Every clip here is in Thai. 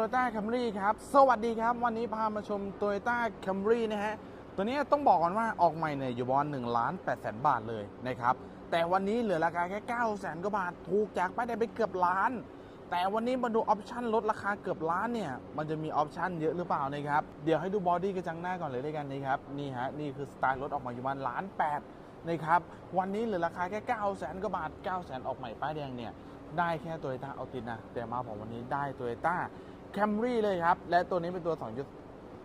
Toyota Camry ครับ สวัสดีครับ วันนี้พามาชม Toyota Camry นะฮะ ตัวนี้ต้องบอกก่อนว่าออกใหม่เนี่ยอยู่ประมาณ1ล้าน8แสนบาทเลยนะครับ แต่วันนี้เหลือราคาแค่9แสนกว่าบาท ถูกจากป้ายแดงไปเกือบล้าน แต่วันนี้มาดูออปชั่นลดราคาเกือบล้านเนี่ย มันจะมีออปชั่นเยอะหรือเปล่านะครับ เดี๋ยวให้ดูบอดี้กระจังหน้าก่อนเลยด้วยกันนะครับ นี่ฮะ นี่คือสไตล์รถออกมาอยู่ประมาณล้านแปดนะครับวันนี้เหลือราคาแค่9แสนกว่าบาท9แสนออกใหม่ป้ายแดงเนี่ยได้แค่โตโยต้าเอาตินนะแต่มาผมวันนี้ได้โตโยต้า แคมรี่เลยครับ และตัวนี้เป็นตัว2จุด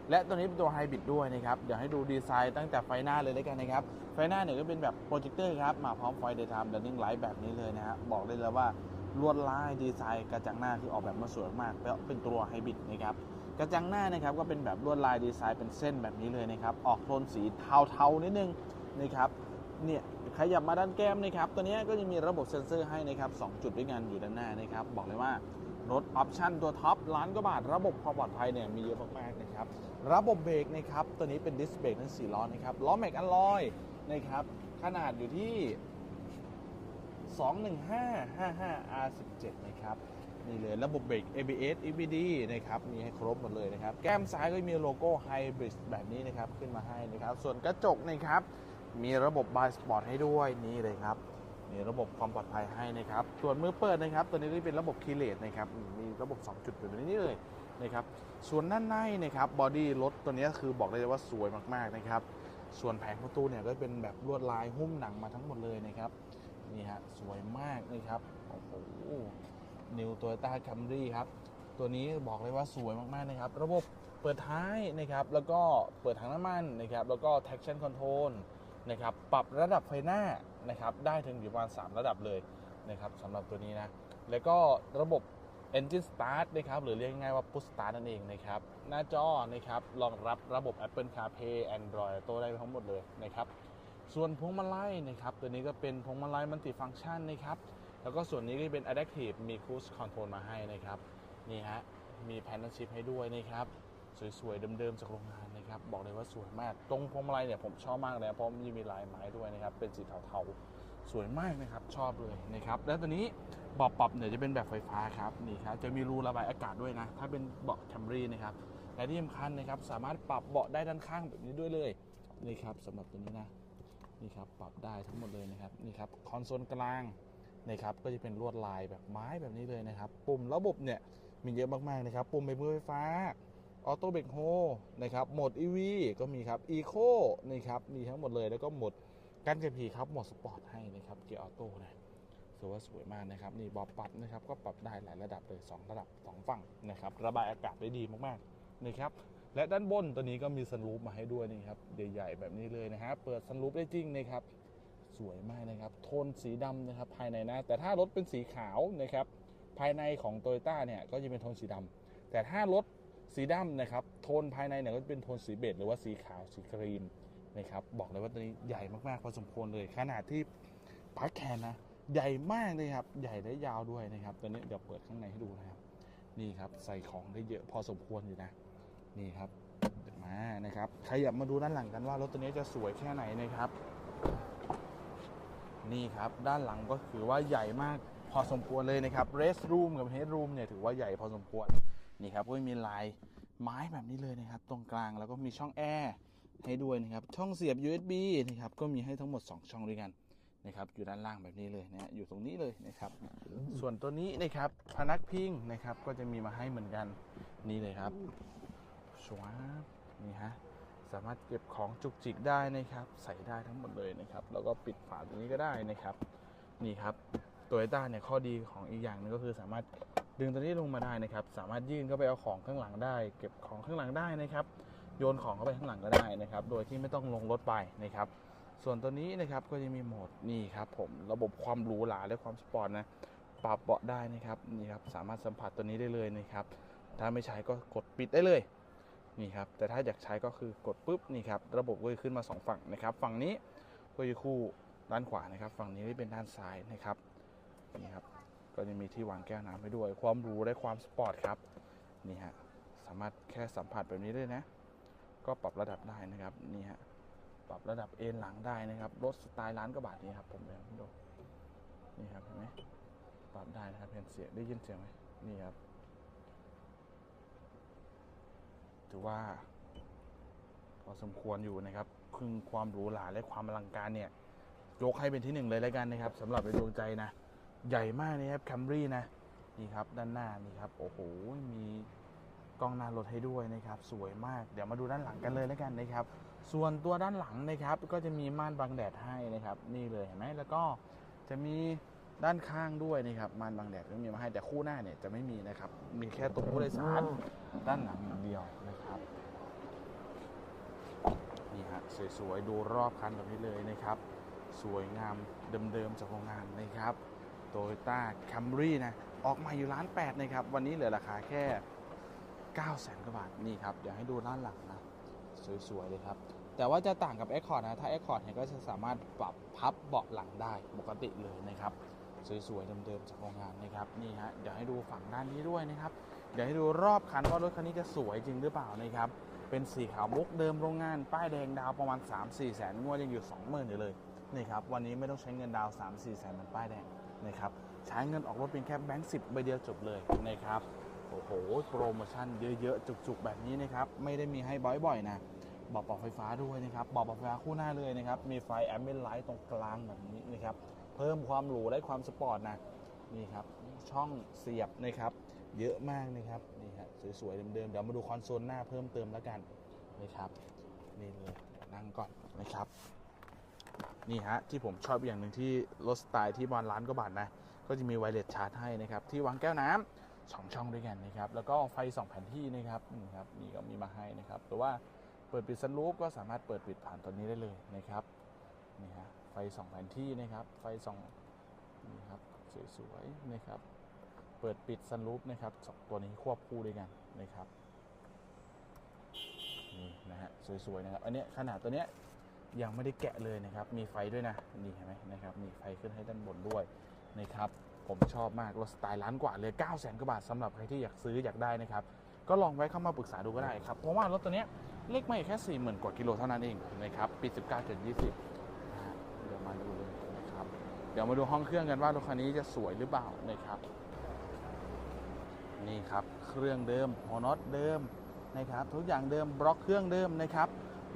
และตัวนี้เป็นตัวไฮบริดด้วยนะครับ เดี๋ยวให้ดูดีไซน์ตั้งแต่ไฟหน้าเลยแล้วกันนะครับ ไฟหน้าเนี่ยก็เป็นแบบโปรเจคเตอร์ครับ มาพร้อมไฟเดย์ไทม์ดันนิ่งไลท์แบบนี้เลยนะฮะบอกได้เลยว่าลวดลายดีไซน์กระจังหน้าคือออกแบบมาสวยมากแล้วเป็นตัวไฮบริดนะครับกระจังหน้านะครับก็เป็นแบบลวดลายดีไซน์เป็นเส้นแบบนี้เลยนะครับ ออกโทนสีเทาๆนิดนึงนะครับเนี่ยขยับมาด้านแก้มนะครับตัวนี้ก็จะมีระบบเซ็นเซอร์ให้นะครับ2จุดด้วยกันอยู่ด้านหน้านะครับ บอกเลยว่า รถออปชั่นตัวท็อปล้านกว่าบาท ระบบความปลอดภัยเนี่ยมีเยอะมากๆนะครับ ระบบเบรกนะครับ ตัวนี้เป็นดิสเบรกทั้ง4ล้อนะครับ ล้อแม็กอัลลอยนะครับ ขนาดอยู่ที่ 21555R17 นะครับนี่เลยระบบเบรก ABS EBD นะครับ มีให้ครบหมดเลยนะครับ แก้มซ้ายก็มีโลโก้ Hybrid แบบนี้นะครับ ขึ้นมาให้นะครับ ส่วนกระจกนะครับ มีระบบบายสปอร์ตให้ด้วยนี่เลยครับ มีระบบความปลอดภัยให้นะครับ ส่วนมือเปิดนะครับ ตัวนี้เป็นระบบคีย์เลสนะครับ มีระบบ 2 จุดแบบนี้เลยนะครับ ส่วนด้านในนะครับ บอดี้รถตัวนี้คือบอกได้เลยว่าสวยมากๆนะครับ ส่วนแผงประตูเนี่ยก็เป็นแบบลวดลายหุ้มหนังมาทั้งหมดเลยนะครับ นี่ฮะ สวยมากนะครับ โอ้โห นิวโตโยต้าคัมรี่ครับ ตัวนี้บอกเลยว่าสวยมากๆนะครับ ระบบเปิดท้ายนะครับ แล้วก็เปิดถังน้ำมันนะครับ แล้วก็ traction control นะครับปรับระดับไฟหน้านะครับได้ถึงอยู่ประมาณ 3 ระดับเลยนะครับสำหรับตัวนี้นะ แล้วก็ระบบ Engine Start นะครับหรือเรียกง่ายๆว่า Push Start นั่นเองนะครับ หน้าจอนะครับรองรับระบบ Apple CarPlay Android Auto ได้ทั้งหมดเลยนะครับส่วนพวงมาลัยนะครับตัวนี้ก็เป็นพวงมาลัยมัลติฟัง c t ชันนะครับแล้วก็ส่วนนี้ก็เป็น Adaptive มี Cruise Control มาให้นะครับนี่ฮะมี Panel Shift ให้ด้วยนะครับ สวยๆเดิมๆจากโรงงานนะครับบอกเลยว่าสวยมาก ตรงพวงมาลัยเนี่ยผมชอบมากเลยเพราะมันมีลายไม้ด้วยนะครับเป็นสีเทาๆสวยมากนะครับชอบเลยนะครับแล้วตัวนี้เบาะปรับเนี่ยจะเป็นแบบไฟฟ้าครับนี่ครับจะมีรูระบายอากาศด้วยนะ ถ้าเป็นเบาะ Camry นะครับและที่สำคัญนะครับสามารถปรับเบาะได้ด้านข้างแบบนี้ด้วยเลยนี่ครับสำหรับตัวนี้นะนี่ครับปรับได้ทั้งหมดเลยนะครับนี่ครับคอนโซลกลางนะครับก็จะเป็นลวดลายแบบไม้แบบนี้เลยนะครับ ปุ่มระบบเนี่ยมีเยอะมากๆนะครับ ปุ่มเบรกมือไฟฟ้า ออโต้เบรกโฮนะครับโหมด EV ก็มีครับ Eco นี่ครับมีทั้งหมดเลยแล้วก็โหมดการขับขี่ครับโหมดสปอร์ตให้นะครับเกียร์ออโต้นะสวยว่าสวยมากนะครับนี่บอปรับนะครับก็ปรับได้หลายระดับเลย 2 ระดับ 2 ฝั่งนะครับระบายอากาศได้ดีมากๆนะครับและด้านบนตัวนี้ก็มีซันรูฟมาให้ด้วยนี่ครับใหญ่ๆแบบนี้เลยนะฮะเปิดซันรูฟได้จริงนะครับสวยมากนะครับโทนสีดำนะครับภายในนะ แต่ถ้ารถเป็นสีขาวนะครับภายในของโตโยต้าเนี่ยก็จะเป็นโทนสีดำแต่ถ้ารถ สีดำนะครับ โทนภายในเนี่ยก็จะเป็นโทนสีเบจหรือว่าสีขาวสีครีมนะครับ บอกเลยว่าตัวนี้ใหญ่มากๆพอสมควรเลย ขนาดที่ปาร์คแคนนะใหญ่มากเลยครับ ใหญ่และยาวด้วยนะครับ ตัวนี้เดี๋ยวเปิดข้างในให้ดูนะครับ นี่ครับใส่ของได้เยอะพอสมควรอยู่นะ นี่ครับมานะครับขยับมาดูด้านหลังกันว่ารถตัวนี้จะสวยแค่ไหนนะครับ นี่ครับด้านหลังก็ถือว่าใหญ่มากพอสมควรเลยนะครับ rest room กับ head room เนี่ยถือว่าใหญ่พอสมควร นี่ครับก็มีลายไม้แบบนี้เลยนะครับ ตรงกลางแล้วก็มีช่องแอร์ให้ด้วยนะครับ ช่องเสียบ USB นะครับ ก็มีให้ทั้งหมด 2 ช่องด้วยกันนะครับ อยู่ด้านล่างแบบนี้เลยนะฮะอยู่ตรงนี้เลยนะครับ ส่วนตัวนี้นะครับพนักพิงนะครับ ก็จะมีมาให้เหมือนกันนี่เลยครับชวาบนี่ฮะสามารถเก็บของจุกจิกได้นะครับ ใส่ได้ทั้งหมดเลยนะครับ แล้วก็ปิดฝาตรงนี้ก็ได้นะครับ นี่ครับตโยต้าเนี่ยข้อดีของอีกอย่างนึงก็คือสามารถ ดึงตัวนี้ลงมาได้นะครับ สามารถยื่นเข้าไปเอาของข้างหลังได้ เก็บของข้างหลังได้นะครับ โยนของเข้าไปข้างหลังก็ได้นะครับ โดยที่ไม่ต้องลงรถไปนะครับ ส่วนตัวนี้นะครับก็จะมีโหมดนี่ครับผมระบบความหรูหราและความสปอร์ตนะปรับเบาะได้นะครับนี่ครับสามารถสัมผัสตัวนี้ได้เลยนะครับถ้าไม่ใช้ก็กดปิดได้เลยนี่ครับแต่ถ้าอยากใช้ก็คือกดปุ๊บนี่ครับระบบก็จะขึ้นมา 2 ฝั่งนะครับ ฝั่งนี้ก็จะคู่ด้านขวานะครับ ฝั่งนี้ก็เป็นด้านซ้ายนะครับนี่ครับ ก็จะมีที่วางแก้วน้ำให้ด้วย ความหรูและความสปอร์ตครับ นี่ฮะ สามารถแค่สัมผัสแบบนี้ได้นะ ก็ปรับระดับได้นะครับ นี่ฮะ ปรับระดับเอนหลังได้นะครับ รถสไตล์ล้านกว่าบาทนี้ครับ ผมเลยดูนี่ครับเห็นไหมปรับได้นะครับเห็นเสียงได้ยินเสียงไหมนี่ครับ ถือว่าพอสมควรอยู่นะครับคือความหรูหราและความอลังการเนี่ย ยกให้เป็นที่หนึ่งเลยแล้วกันนะครับสำหรับในดวงใจนะ ใหญ่มากนะครับแคมรี่นะนี่ครับด้านหน้านี่ครับโอ้โหมีกล้องหน้ารถให้ด้วยนะครับ สวยมากเดี๋ยวมาดูด้านหลังกันเลยแล้วกันนะครับ ส่วนตัวด้านหลังนะครับ ก็จะมีม่านบังแดดให้นะครับ นี่เลยเห็นไหมแล้วก็จะมีด้านข้างด้วยนะครับม่านบังแดดก็มีมาให้แต่คู่หน้าเนี่ยจะไม่มีนะครับ มีแค่ตรงผู้โดยสารด้านหลังอย่างเดียวนะครับนี่ฮะสวยๆดูรอบคันแบบนี้เลยนะครับ สวยงามเดิมๆจากโรงงานนะครับ โตโยต้าแคมรี่นะ ออกมาอยู่ล้านแปดนะครับ วันนี้เหลือราคาแค่ 9 0 0แสนกว่าบาท นี่ครับ เดี๋ยวให้ดูด้านหลังนะ สวย ๆ เลยครับ แต่ว่าจะต่างกับ Accord นะ ถ้า Accord เนี่ยก็จะสามารถปรับพับเบาะหลังได้ปกติเลยนะครับ สวย ๆ เดิม ๆ จากโรงงานนะครับ นี่ฮะ เดี๋ยวให้ดูฝั่งด้านนี้ด้วยนะครับ เดี๋ยวให้ดูรอบคันว่ารถคันนี้จะสวยจริงหรือเปล่านะครับ เป็นสีขาวมุกเดิมโรงงาน ป้ายแดงดาวประมาณ 3-4แสนงวดยังอยู่ 20,000อยู่เลยนี่ครับ วันนี้ไม่ต้องใช้เงินดาว 3-4 แสนเหมือนป้ายแดง นะครับใช้เงินออกรถเป็นแค่แบงค์สิบใบเดียวจบเลยนะครับโอ้โหโปรโมชั่นเยอะๆจุกๆแบบนี้นะครับไม่ได้มีให้บ่อยๆนะบอกปรับไฟฟ้าด้วยนะครับบอกปรับไฟฟ้าคู่หน้าเลยนะครับมีไฟแอมเบนไลท์ตรงกลางแบบนี้นะครับเพิ่มความหรูและความสปอร์ตนะนี่ครับช่องเสียบนะครับเยอะมากนะครับนี่ฮะสวยๆเดิมๆเดี๋ยวมาดูคอนโซลหน้าเพิ่มเติมแล้วกันนะครับนี่เลยนั่งก่อนนะครับ นี่ฮะที่ผมชอบอย่างหนึ่งที่รถสไตล์ที่บอลล้านกว่าบาทนะ ก็จะมีไวเลสชาร์จให้นะครับ ที่วางแก้วน้ำสองช่องด้วยกันนะครับ แล้วก็ไฟสองแผ่นที่นะครับนี่ครับนี่ก็มีมาให้นะครับหรือว่าเปิดปิดซันรูฟก็สามารถเปิดปิดผ่านตัวนี้ได้เลยนะครับนี่ฮะไฟสองแผ่นที่นะครับไฟสองนี่ครับสวยๆนะครับ เปิดปิดซันรูฟนะครับสองตัวนี้ควบคู่ด้วยกันนะครับนี่นะฮะสวยๆนะครับอันเนี้ยขนาดตัวเนี้ย ยังไม่ได้แกะเลยนะครับ มีไฟด้วยนะนี่เห็นไหมนะครับ มีไฟขึ้นให้ด้านบนด้วยนะครับ ผมชอบมากรถสไตล์ล้านกว่าเลย9 0 0 0 0 0กว่าบาทสำหรับใครที่อยากซื้ออยากได้นะครับ ก็ลองแวะเข้ามาปรึกษาดูก็ได้ครับ เพราะว่ารถตัวเนี้ยเลขไม่แค่ 40,000 กว่ากิโลเท่านั้นเองนะครับปี 19จน20 เดี๋ยวมาดูเลยนะครับ เดี๋ยวมาดูห้องเครื่องกันว่ารถคันนี้จะสวยหรือเปล่านะครับ นี่ครับเครื่องเดิมหัวน็อตเดิมนะครับทุกอย่างเดิมบล็อกเครื่องเดิมนะครับ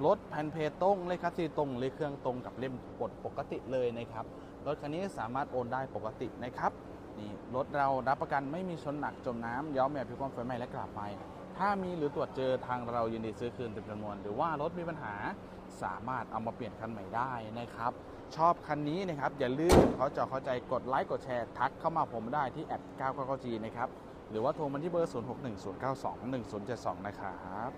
รถแผ่นเพตรงเลขคัสซีตรงเลขเครื่องตรงกับเล่มกดปกติเลยนะครับ รถคันนี้สามารถโอนได้ปกตินะครับนี่รถเรารับประกันไม่มีชนหนักจมน้ำย้อมแบบพิความไฟไหม้และกลับไป ถ้ามีหรือตรวจเจอทางเรายินดีซื้อคืนเต็มจำนวน หรือว่ารถมีปัญหาสามารถเอามาเปลี่ยนคันใหม่ได้นะครับ ชอบคันนี้นะครับ อย่าลืมเขาจะเข้าใจกดไลค์กดแชร์ทักเข้ามาผมได้ที่แอด9 9 9 g นะครับ หรือว่าโทรมาที่เบอร์ 0610921072 นะครับ